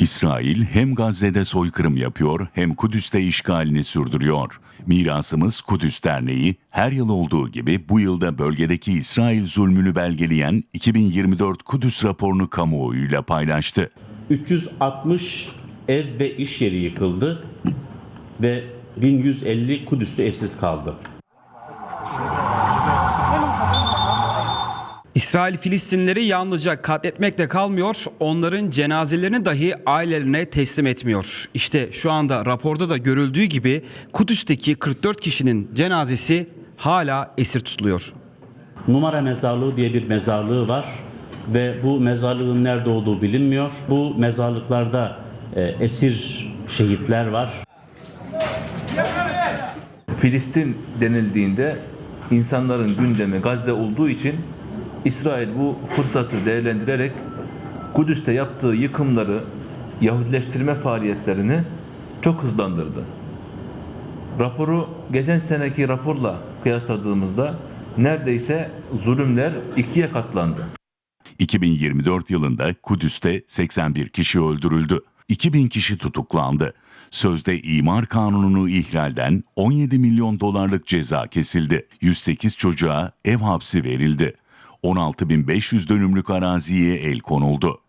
İsrail hem Gazze'de soykırım yapıyor hem Kudüs'te işgalini sürdürüyor. Mirasımız Kudüs Derneği her yıl olduğu gibi bu yılda bölgedeki İsrail zulmünü belgeleyen 2024 Kudüs raporunu kamuoyuyla paylaştı. 360 ev ve iş yeri yıkıldı ve 1150 Kudüs'lü evsiz kaldı. İsrail Filistinlileri yalnızca katletmekle kalmıyor, onların cenazelerini dahi ailelerine teslim etmiyor. İşte şu anda raporda da görüldüğü gibi Kudüs'teki 44 kişinin cenazesi hala esir tutuluyor. Numara Mezarlığı diye bir mezarlığı var ve bu mezarlığın nerede olduğu bilinmiyor. Bu mezarlıklarda e, esir şehitler var. Filistin denildiğinde insanların gündemi Gazze olduğu için İsrail bu fırsatı değerlendirerek Kudüs'te yaptığı yıkımları, Yahudileştirme faaliyetlerini çok hızlandırdı. Raporu geçen seneki raporla kıyasladığımızda neredeyse zulümler ikiye katlandı. 2024 yılında Kudüs'te 81 kişi öldürüldü. 2000 kişi tutuklandı. Sözde imar kanununu ihlalden 17 milyon dolarlık ceza kesildi. 108 çocuğa ev hapsi verildi. 16.500 dönümlük araziye el konuldu.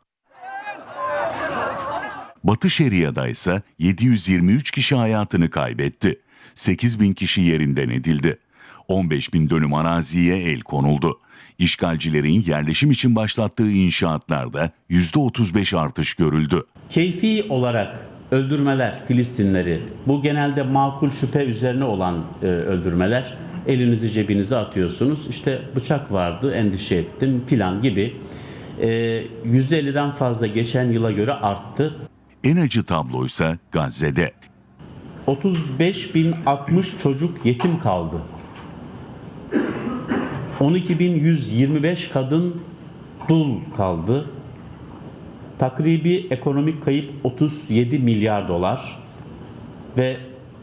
Batı Şeria'da ise 723 kişi hayatını kaybetti. 8 bin kişi yerinden edildi. 15 bin dönüm araziye el konuldu. İşgalcilerin yerleşim için başlattığı inşaatlarda %35 artış görüldü. Keyfi olarak öldürmeler Filistinleri, bu genelde makul şüphe üzerine olan e, öldürmeler. Elinizi cebinize atıyorsunuz. İşte bıçak vardı, endişe ettim filan gibi. E, %50'den fazla geçen yıla göre arttı. En acı tabloysa Gazze'de. 35.060 çocuk yetim kaldı. 12.125 kadın dul kaldı. Takribi ekonomik kayıp 37 milyar dolar ve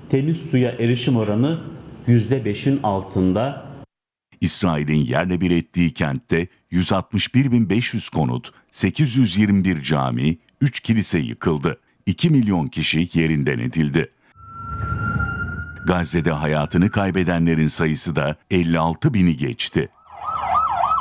temiz suya erişim oranı %5'in altında. İsrail'in yerle bir ettiği kentte 161.500 konut, 821 cami, 3 kilise yıkıldı. 2 milyon kişi yerinden edildi. Gazze'de hayatını kaybedenlerin sayısı da 56 bini geçti.